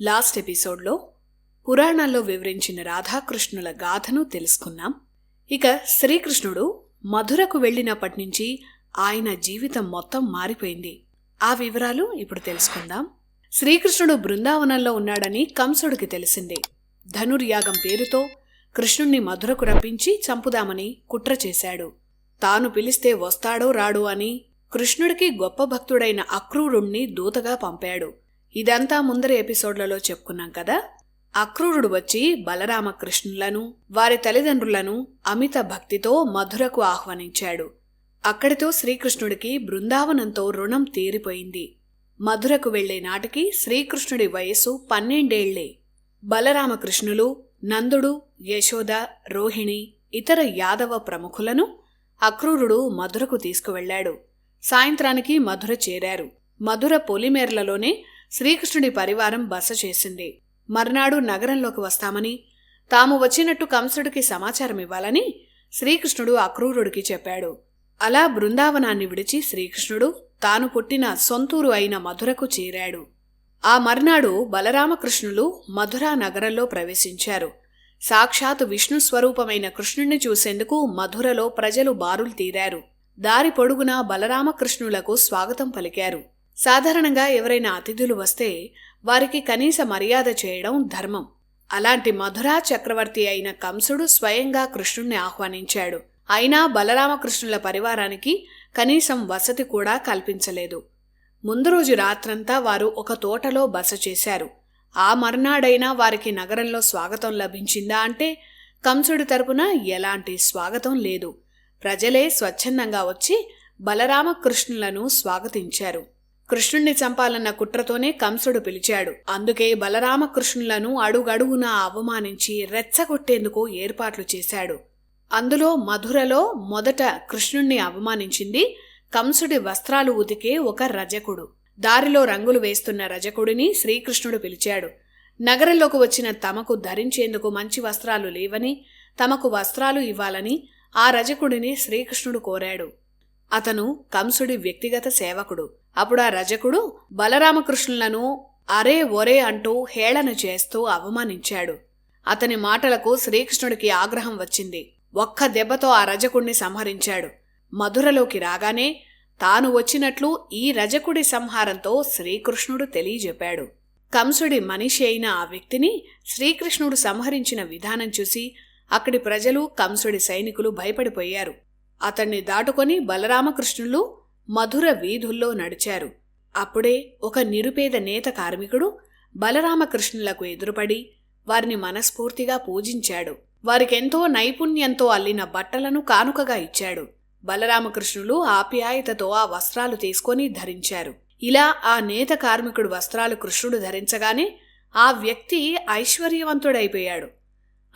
Last ఎపిసోడ్లో పురాణాల్లో వివరించిన రాధాకృష్ణుల గాథను తెలుసుకున్నాం. ఇక శ్రీకృష్ణుడు మధురకు వెళ్ళినప్పటి నుంచి ఆయన జీవితం మొత్తం మారిపోయింది. ఆ వివరాలు ఇప్పుడు తెలుసుకుందాం. శ్రీకృష్ణుడు బృందావనంలో ఉన్నాడని కంసుడికి తెలిసింది. ధనుర్యాగం పేరుతో కృష్ణుణ్ణి మధురకు రప్పించి చంపుదామని కుట్ర చేశాడు. తాను పిలిస్తే వస్తాడో రాడో అని కృష్ణుడికి గొప్ప భక్తుడైన అక్రూరుణ్ణి దూతగా పంపాడు. ఇదంతా ముందర ఎపిసోడ్లలో చెప్పుకున్నాం కదా? అక్రూరుడు వచ్చి బలరామకృష్ణులను వారి తల్లిదండ్రులను అమిత భక్తితో మధురకు ఆహ్వానించాడు. అక్కడితో శ్రీకృష్ణుడికి బృందావనంతో రుణం తీరిపోయింది. మధురకు వెళ్ళే నాటికి శ్రీకృష్ణుడి వయస్సు పన్నెండేళ్ళే. బలరామకృష్ణులు నందుడు యశోద రోహిణి ఇతర యాదవ ప్రముఖులను అక్రూరుడు మధురకు తీసుకువెళ్ళాడు సాయంత్రానికి మధుర చేరారు. మధుర పొలిమేర్లలోనే శ్రీకృష్ణుడి పరివారం బస చేసింది. మర్నాడు నగరంలోకి వస్తామని తాము వచ్చినట్టు కంసుడికి సమాచారం ఇవ్వాలని శ్రీకృష్ణుడు అక్రూరుడికి చెప్పాడు. అలా బృందావనాన్ని విడిచి శ్రీకృష్ణుడు తాను పుట్టిన సొంతూరు అయిన మధురకు చేరాడు. ఆ మర్నాడు బలరామకృష్ణులు మధురా నగరంలో ప్రవేశించారు. సాక్షాత్ విష్ణు స్వరూపమైన కృష్ణుణ్ణి చూసేందుకు మధురలో ప్రజలు బారులు తీరారు. దారి పొడుగునా బలరామకృష్ణులకు స్వాగతం పలికారు. సాధారణంగా ఎవరైనా అతిథులు వస్తే వారికి కనీస మర్యాద చేయడం ధర్మం. అలాంటి మధురా చక్రవర్తి అయిన కంసుడు స్వయంగా కృష్ణుణ్ణి ఆహ్వానించాడు. అయినా బలరామకృష్ణుల పరివారానికి కనీసం వసతి కూడా కల్పించలేదు. ముందు రోజు రాత్రంతా వారు ఒక తోటలో బస చేశారు. ఆ మర్నాడైనా వారికి నగరంలో స్వాగతం లభించిందా అంటే కంసుడి తరపున ఎలాంటి స్వాగతం లేదు. ప్రజలే స్వచ్ఛందంగా వచ్చి బలరామకృష్ణులను స్వాగతించారు. కృష్ణుణ్ణి చంపాలన్న కుట్రతోనే కంసుడు పిలిచాడు. అందుకే బలరామకృష్ణులను అడుగడుగునా అవమానించి రెచ్చగొట్టేందుకు ఏర్పాట్లు చేశాడు. అందులో మధురలో మొదట కృష్ణుణ్ణి అవమానించింది కంసుడి వస్త్రాలు ఉతికే ఒక రజకుడు. దారిలో రంగులు వేస్తున్న రజకుడిని శ్రీకృష్ణుడు పిలిచాడు. నగరంలోకి వచ్చిన తమకు ధరించేందుకు మంచి వస్త్రాలు లేవని తమకు వస్త్రాలు ఇవ్వాలని ఆ రజకుడిని శ్రీకృష్ణుడు కోరాడు. అతను కంసుడి వ్యక్తిగత సేవకుడు. అప్పుడు ఆ రజకుడు బలరామకృష్ణులను అరే ఒరే అంటూ హేళన చేస్తూ అవమానించాడు. అతని మాటలకు శ్రీకృష్ణుడికి ఆగ్రహం వచ్చింది. ఒక్క దెబ్బతో ఆ రజకుణ్ణి సంహరించాడు. మధురలోకి రాగానే తాను వచ్చినట్లు ఈ రజకుడి సంహారంతో శ్రీకృష్ణుడు తెలియజెప్పాడు. కంసుడి మనిషి అయిన ఆ వ్యక్తిని శ్రీకృష్ణుడు సంహరించిన విధానం చూసి అక్కడి ప్రజలు కంసుడి సైనికులు భయపడిపోయారు. అతన్ని దాటుకొని బలరామకృష్ణులు మధుర వీధుల్లో నడిచారు. అప్పుడే ఒక నిరుపేద నేత కార్మికుడు బలరామకృష్ణులకు ఎదురుపడి వారిని మనస్ఫూర్తిగా పూజించాడు. వారికెంతో నైపుణ్యంతో అల్లిన బట్టలను కానుకగా ఇచ్చాడు. బలరామకృష్ణులు ఆప్యాయతతో ఆ వస్త్రాలు తీసుకొని ధరించారు. ఇలా ఆ నేత కార్మికుడు వస్త్రాలు కృష్ణుడు ధరించగానే ఆ వ్యక్తి ఐశ్వర్యవంతుడైపోయాడు.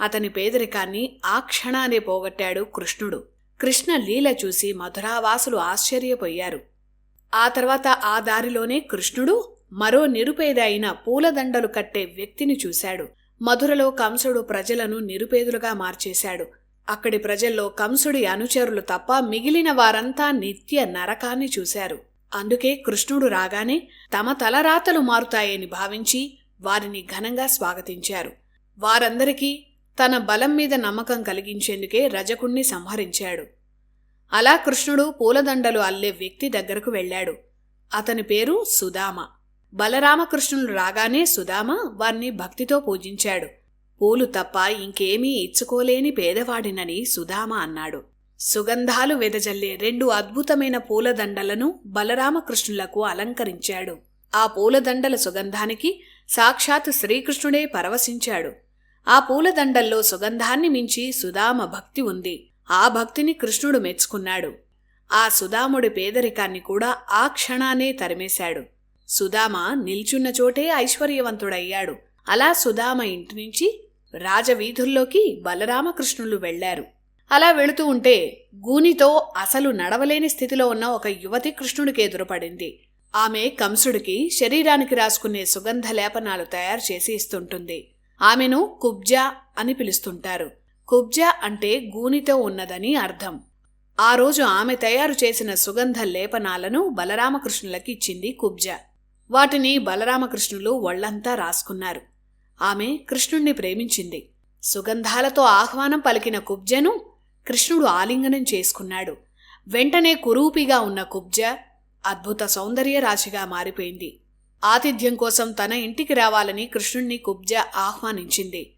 అతని పేదరికాన్ని ఆ క్షణానే పోగొట్టాడు కృష్ణుడు. కృష్ణ లీల చూసి మధురావాసులు ఆశ్చర్యపోయారు. ఆ తర్వాత ఆ దారిలోనే కృష్ణుడు మరో నిరుపేద అయిన పూలదండలు కట్టే వ్యక్తిని చూశాడు. మధురలో కంసుడు ప్రజలను నిరుపేదులుగా మార్చేశాడు. అక్కడి ప్రజల్లో కంసుడి అనుచరులు తప్ప మిగిలిన వారంతా నిత్య నరకాన్ని చూశారు. అందుకే కృష్ణుడు రాగానే తమ తలరాతలు మారుతాయని భావించి వారిని ఘనంగా స్వాగతించారు. వారందరికీ తన బలం మీద నమ్మకం కలిగించేందుకే రజకుణ్ణి సంహరించాడు. అలా కృష్ణుడు పూలదండలు అల్లే వ్యక్తి దగ్గరకు వెళ్ళాడు. అతని పేరు సుధామ. బలరామకృష్ణులు రాగానే సుధామ వారిని భక్తితో పూజించాడు. పూలు తప్ప ఇంకేమీ ఇచ్చుకోలేని పేదవాడినని సుధామ అన్నాడు. సుగంధాలు వెదజల్లే రెండు అద్భుతమైన పూలదండలను బలరామకృష్ణులకు అలంకరించాడు. ఆ పూలదండల సుగంధానికి సాక్షాత్ శ్రీకృష్ణుడే పరవశించాడు. ఆ పూలదండల్లో సుగంధాన్ని మించి సుధామ భక్తి ఉంది. ఆ భక్తిని కృష్ణుడు మెచ్చుకున్నాడు. ఆ సుధాముడి పేదరికాన్ని కూడా ఆ క్షణానే తరిమేశాడు. సుధామ నిల్చున్న చోటే ఐశ్వర్యవంతుడయ్యాడు. అలా సుధామ ఇంటి నుంచి రాజవీధుల్లోకి బలరామకృష్ణులు వెళ్ళారు అలా వెళుతూ ఉంటే గూనితో అసలు నడవలేని స్థితిలో ఉన్న ఒక యువతి కృష్ణుడికి ఎదురుపడింది. ఆమె కంసుడికి శరీరానికి రాసుకునే సుగంధ లేపనాలు తయారు చేసి ఇస్తుంటుంది. ఆమెను కుబ్జా అని పిలుస్తుంటారు. కుబ్జా అంటే గూనితో ఉన్నదని అర్థం. ఆ రోజు ఆమె తయారు చేసిన సుగంధ లేపనాలను బలరామకృష్ణులకి ఇచ్చింది కుబ్జా. వాటిని బలరామకృష్ణులు ఒళ్ళంతా రాసుకున్నారు. ఆమె కృష్ణుణ్ణి ప్రేమించింది. సుగంధాలతో ఆహ్వానం పలికిన కుబ్జను కృష్ణుడు ఆలింగనం చేసుకున్నాడు. వెంటనే కురూపిగా ఉన్న కుబ్జ అద్భుత సౌందర్యరాశిగా మారిపోయింది. ఆతిథ్యం కోసం తన ఇంటికి రావాలని కృష్ణుణ్ణి కుబ్జ ఆహ్వానించింది.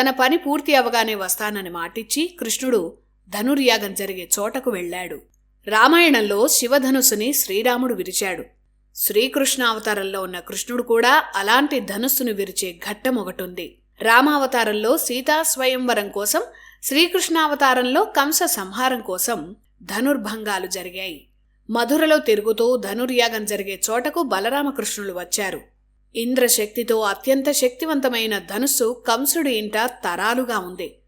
తన పని పూర్తి అవగానే వస్తానని మాటిచ్చి కృష్ణుడు ధనుర్యాగం జరిగే చోటకు వెళ్ళాడు. రామాయణంలో శివధనుస్సుని శ్రీరాముడు విరిచాడు. శ్రీకృష్ణ అవతారంలో ఉన్న కృష్ణుడు కూడా అలాంటి ధనుస్సును విరిచే ఘట్టం ఒకటుంది. రామావతారంలో సీతా స్వయంవరం కోసం శ్రీకృష్ణావతారంలో కంస సంహారం కోసం ధనుర్భంగాలు జరిగాయి. మధురలో తిరుగుతూ ధనుర్యాగం జరిగే చోటకు బలరామకృష్ణులు వచ్చారు. ఇంద్రశక్తితో అత్యంత శక్తివంతమైన ధనుస్సు కంసుడి ఇంట తరాలుగా ఉంది.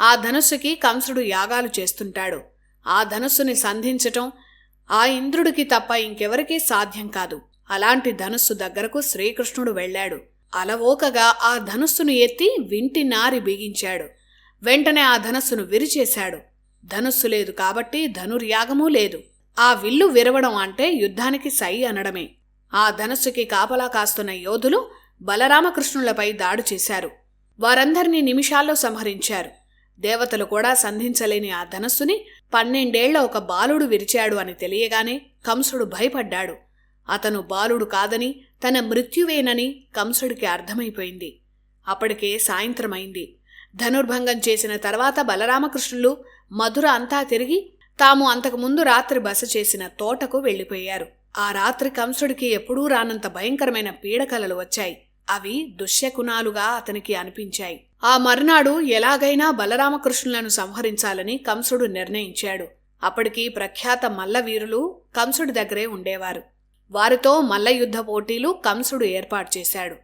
ఆ ధనుస్సుకి కంసుడు యాగాలు చేస్తుంటాడు. ఆ ధనుస్సుని సంధించటం ఆ ఇంద్రుడికి తప్ప ఇంకెవరికీ సాధ్యం కాదు. అలాంటి ధనుస్సు దగ్గరకు శ్రీకృష్ణుడు వెళ్ళాడు. అలవోకగా ఆ ధనుస్సును ఎత్తి వింటి నారి బిగించాడు. వెంటనే ఆ ధనస్సును విరిచేశాడు. ధనుస్సు లేదు కాబట్టి ధనుర్యాగమూ లేదు. ఆ విల్లు విరవడం అంటే యుద్ధానికి సై అనడమే. ఆ ధనస్సుకి కాపలా కాస్తున్న యోధులు బలరామకృష్ణులపై దాడి చేశారు. వారందరినీ నిమిషాల్లో సంహరించారు. దేవతలు కూడా సంధించలేని ఆ ధనస్సుని పన్నెండేళ్ళ ఒక బాలుడు విరిచాడు అని తెలియగానే కంసుడు భయపడ్డాడు. అతను బాలుడు కాదని తన మృత్యువేనని కంసుడికి అర్థమైపోయింది. అప్పటికే సాయంత్రమైంది. ధనుర్భంగం చేసిన తర్వాత బలరామకృష్ణులు మధుర అంతా తిరిగి తాము అంతకుముందు రాత్రి బస చేసిన తోటకు వెళ్ళిపోయారు ఆ రాత్రి కంసుడికి ఎప్పుడూ రానంత భయంకరమైన పీడకలలు వచ్చాయి. అవి దుశ్యకునాలుగా అతనికి అనిపించాయి. ఆ మర్నాడు ఎలాగైనా బలరామకృష్ణులను సంహరించాలని కంసుడు నిర్ణయించాడు. అప్పటికి ప్రఖ్యాత మల్లవీరులు కంసుడి దగ్గరే ఉండేవారు. వారితో మల్ల యుద్ధ పోటీలు కంసుడు ఏర్పాటు చేశాడు.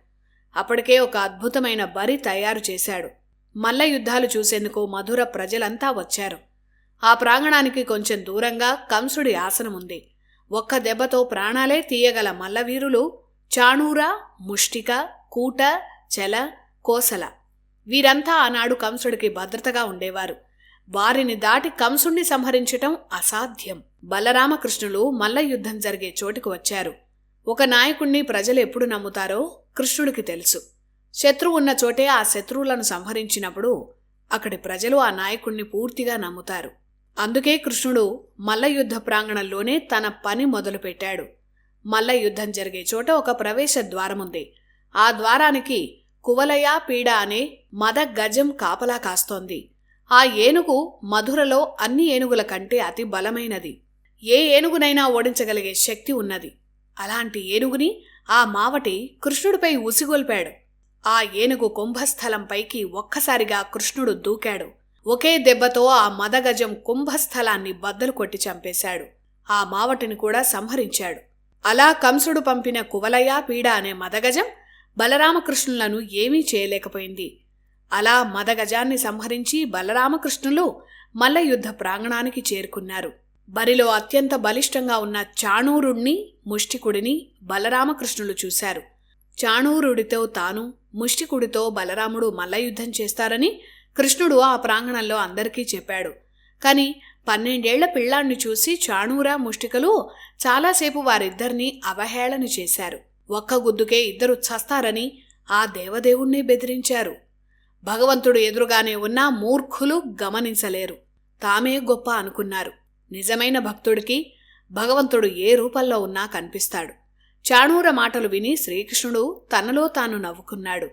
అప్పటికే ఒక అద్భుతమైన బరి తయారు చేశాడు. మల్ల యుద్ధాలు చూసేందుకు మధుర ప్రజలంతా వచ్చారు. ఆ ప్రాంగణానికి కొంచెం దూరంగా కంసుడి ఆసనముంది. ఒక్క దెబ్బతో ప్రాణాలే తీయగల మల్లవీరులు చాణూర ముష్టిక కూట చెల కోసల. వీరంతా ఆనాడు కంసుడికి భద్రతగా ఉండేవారు. వారిని దాటి కంసుణ్ణి సంహరించటం అసాధ్యం. బలరామకృష్ణులు మల్ల యుద్ధం జరిగే చోటుకు వచ్చారు. ఒక నాయకుణ్ణి ప్రజలు ఎప్పుడు నమ్ముతారో కృష్ణుడికి తెలుసు. శత్రువు ఉన్న చోటే ఆ శత్రువులను సంహరించినప్పుడు అక్కడి ప్రజలు ఆ నాయకుణ్ణి పూర్తిగా నమ్ముతారు. అందుకే కృష్ణుడు మల్లయుద్ధ ప్రాంగణంలోనే తన పని మొదలుపెట్టాడు. మల్లయుద్ధం జరిగే చోట ఒక ప్రవేశ ద్వారముంది. ఆ ద్వారానికి కువలయ పీడ అనే మద గజం కాపలా కాస్తోంది. ఆ ఏనుగు మధురలో అన్ని ఏనుగుల కంటే అతి బలమైనది. ఏ ఏనుగునైనా ఓడించగలిగే శక్తి ఉన్నది. అలాంటి ఏనుగుని ఆ మావటి కృష్ణుడిపై ఉసిగొల్పాడు. ఆ ఏనుగు కుంభస్థలంపైకి ఒక్కసారిగా కృష్ణుడు దూకాడు. ఒకే దెబ్బతో ఆ మదగజం కుంభస్థలాన్ని బద్దలు కొట్టి చంపేశాడు. ఆ మావటిని కూడా సంహరించాడు. అలా కంసుడు పంపిన కువలయ పీడ అనే మదగజం బలరామకృష్ణులను ఏమీ చేయలేకపోయింది. అలా మదగజాన్ని సంహరించి బలరామకృష్ణులు మల్లయుద్ధ ప్రాంగణానికి చేరుకున్నారు. బరిలో అత్యంత బలిష్టంగా ఉన్న చాణూరుణ్ణి ముష్టికుడిని బలరామకృష్ణులు చూశారు. చాణూరుడితో తాను ముష్టికుడితో బలరాముడు మల్లయుద్ధం చేస్తారని కృష్ణుడు ఆ ప్రాంగణంలో అందరికీ చెప్పాడు. కానీ పన్నెండేళ్ళ పిల్లాన్ని చూసి చాణూరా ముష్టికలు చాలాసేపు వారిద్దరినీ అవహేళన చేశారు. ఒక్క గుద్దుకే ఇద్దరు చస్తారని ఆ దేవదేవుణ్ణి బెదిరించారు. భగవంతుడు ఎదురుగానే ఉన్నా మూర్ఖులు గమనించలేరు. తామే గొప్ప అనుకున్నారు. నిజమైన భక్తుడికి భగవంతుడు ఏ రూపంలో ఉన్నా కనిపిస్తాడు. చాణూర మాటలు విని శ్రీకృష్ణుడు తనలో తాను నవ్వుకున్నాడు.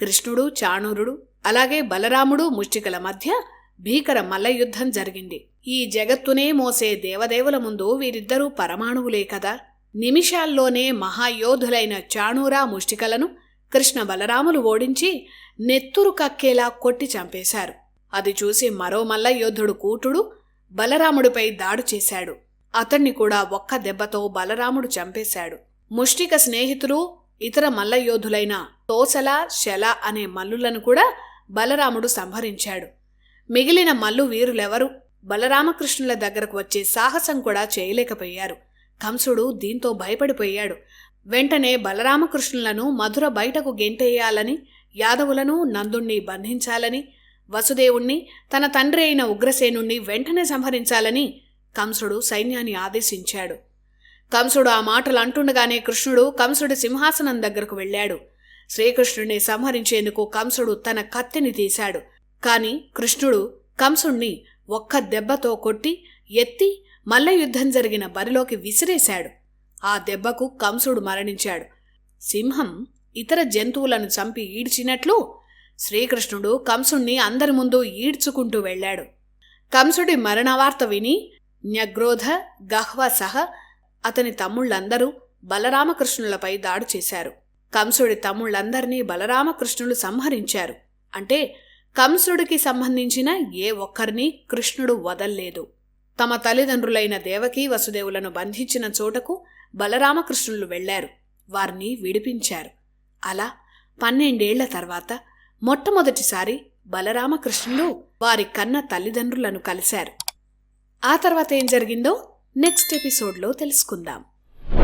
కృష్ణుడు చాణూరుడు అలాగే బలరాముడు ముష్టికల మధ్య భీకర మల్లయుద్ధం జరిగింది. ఈ జగత్తునే మోసే దేవదేవుల ముందు వీరిద్దరూ పరమాణువులే కదా. నిమిషాల్లోనే మహాయోధులైన చాణూరా ముష్టికలను కృష్ణ బలరాములు ఓడించి నెత్తురు కక్కేలా కొట్టి చంపేశారు. అది చూసి మరో మల్ల యోధుడు కూటుడు బలరాముడిపై దాడు చేశాడు. అతన్ని కూడా ఒక్క దెబ్బతో బలరాముడు చంపేశాడు. ముష్టిక స్నేహితులు ఇతర మల్లయోధులైన తోసల శల అనే మల్లులను కూడా బలరాముడు సంహరించాడు. మిగిలిన మల్లు వీరులెవరు? బలరామకృష్ణుల దగ్గరకు వచ్చే సాహసం కూడా చేయలేకపోయారు. కంసుడు దీంతో భయపడిపోయాడు. వెంటనే బలరామకృష్ణులను మధుర బయటకు గెంటేయాలని యాదవులను నందుణ్ణి బంధించాలని వసుదేవుణ్ణి తన తండ్రి అయిన ఉగ్రసేనుణ్ణి వెంటనే సంహరించాలని కంసుడు సైన్యాన్ని ఆదేశించాడు. కంసుడు ఆ మాటలు అంటుండగానే కృష్ణుడు కంసుడి సింహాసనం దగ్గరకు వెళ్ళాడు. శ్రీకృష్ణుడిని సంహరించేందుకు కంసుడు తన కత్తిని తీశాడు. కాని కృష్ణుడు కంసుణ్ణి ఒక్క దెబ్బతో కొట్టి ఎత్తి మల్ల యుద్ధం జరిగిన బరిలోకి విసిరేశాడు. ఆ దెబ్బకు కంసుడు మరణించాడు. సింహం ఇతర జంతువులను చంపి ఈడ్చినట్లు శ్రీకృష్ణుడు కంసుణ్ణి అందరి ముందు ఈడ్చుకుంటూ వెళ్ళాడు. కంసుడి మరణవార్త విని న్యగ్రోధ గహ్వ సహ అతని తమ్ముళ్ళందరూ బలరామకృష్ణులపై దాడి చేశారు. కంసుడి తమ్ముళ్ళందరినీ బలరామకృష్ణులు సంహరించారు. అంటే కంసుడికి సంబంధించిన ఏ ఒక్కరిని కృష్ణుడు వదల్లేదు. తమ తల్లిదండ్రులైన దేవకీ వసుదేవులను బంధించిన చోటకు బలరామకృష్ణులు వెళ్ళారు వారిని విడిపించారు. అలా పన్నెండేళ్ళ తర్వాత మొట్టమొదటిసారి బలరామకృష్ణులు వారి కన్న తల్లిదండ్రులను కలిశారు. ఆ తర్వాత ఏం జరిగిందో నెక్స్ట్ ఎపిసోడ్లో తెలుసుకుందాం.